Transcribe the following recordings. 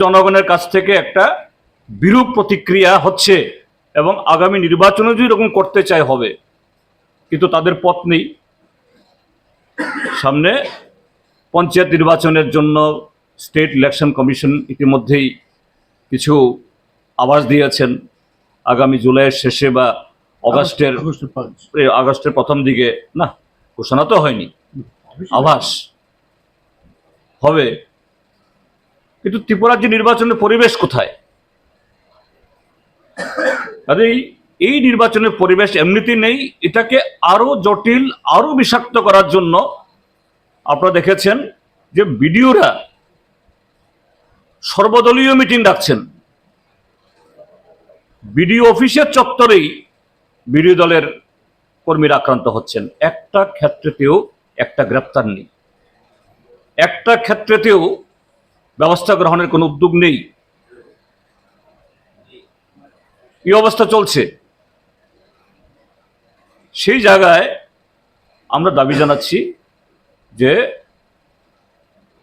জনগণের কাছ থেকে একটা বিরূপ প্রতিক্রিয়া হচ্ছে এবং আগামী নির্বাচনে যদি এরকম করতে চায় হবে কিন্তু তাদের পথ নেই। সামনে পঞ্চায়েত নির্বাচনের জন্য স্টেট ইলেকশন কমিশন ইতিমধ্যেই কিছু আভাস দিয়েছেন। আগামী জুলাইয়ের শেষে বা অগাস্টের আগস্টের আগস্টের প্রথম দিকে না ঘোষণা তো হয়নি। আভাস হবে। কিন্তু ত্রিপুরার যে নির্বাচনের পরিবেশ কোথায়? কাজেই এই নির্বাচনের পরিবেশ এমনিতেই নেই, এটাকে আরও জটিল, আরও বিষাক্ত করার জন্য আপনারা দেখেছেন যে বিডিওরা সর্বদলীয় মিটিং ডাকছেন। বিডিও অফিসের চত্বরেই বিডিও দলের কর্মীরা আক্রান্ত হচ্ছেন। একটা ক্ষেত্রেতেও একটা গ্রেপ্তার নেই। একটা ক্ষেত্রেতেও ব্যবস্থা গ্রহণের কোনো উদ্যোগ নেই। এই অবস্থা চলছে। সেই জায়গায় আমরা দাবি জানাচ্ছি যে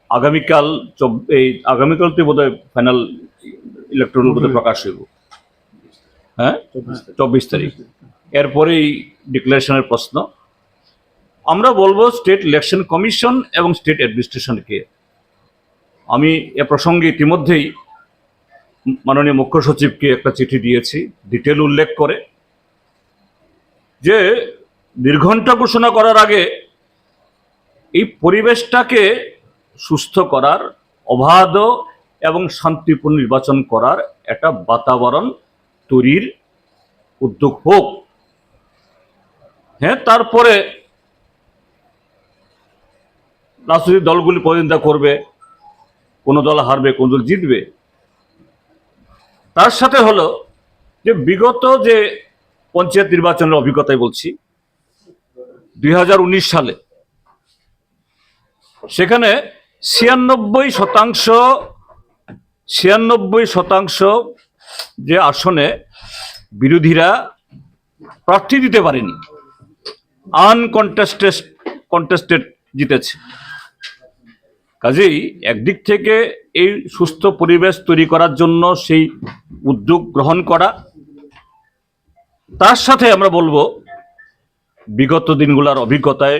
আগামীকাল এই আগামীকাল তো বোধহয় ফাইনাল ইলেকট্রনিক বোধহয় প্রকাশ হইব। হ্যাঁ? চব্বিশ তারিখ। এরপরেই ডিক্লারেশনের প্রশ্ন। আমরা বলব স্টেট ইলেকশন কমিশন এবং স্টেট অ্যাডমিনিস্ট্রেশনকে আমি এ প্রসঙ্গে ইতিমধ্যেই মাননীয় মুখ্য সচিবকে একটা চিঠি দিয়েছি ডিটেল উল্লেখ করে, যে নির্ঘণ্টা ঘোষণা করার আগে এই পরিবেশটাকে সুস্থ করার, অবাধ এবং শান্তিপূর্ণ নির্বাচন করার একটা বাতাবরণ তৈরির উদ্যোগ হোক। হ্যাঁ তারপরে রাজনৈতিক দলগুলি প্রতিদ্বন্দ্বিতা করবে কোন দল হারবে, কোন দল জিতবে। তার সাথে হলো যে বিগত যে পঞ্চায়েত নির্বাচনের অভিজ্ঞতায় বলছি, দুই হাজার উনিশ সালে সেখানে ছিয়ানব্বই শতাংশ ছিয়ানব্বই শতাংশ যে আসনে বিরোধীরা প্রার্থী দিতে পারেনি। আনকন্টেস্টেড কন্টেস্টেড জিতেছে। কাজেই একদিক থেকে এই সুস্থ পরিবেশ তৈরি করার জন্য সেই উদ্যোগ গ্রহণ করা। তার সাথে আমরা বলব, বিগত দিনগুলোর অভিজ্ঞতায়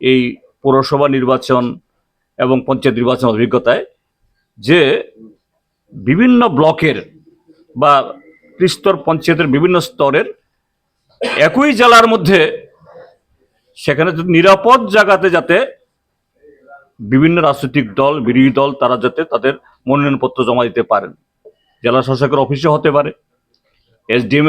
এই পৌরসভা নির্বাচন এবং পঞ্চায়েত নির্বাচন অভিজ্ঞতায় যে বিভিন্ন ব্লকের বা ত্রিস্তর পঞ্চায়েতের বিভিন্ন স্তরের একই জেলার মধ্যে সেখানে নিরাপদ জায়গাতে যাতে বিভিন্ন রাজনৈতিক দল, বিরোধী দল, তারা যাতে তাদের মনোনয়নপত্র জমা দিতে পারেন। জেলা শাসকের অফিসে হতে পারে এসডিএম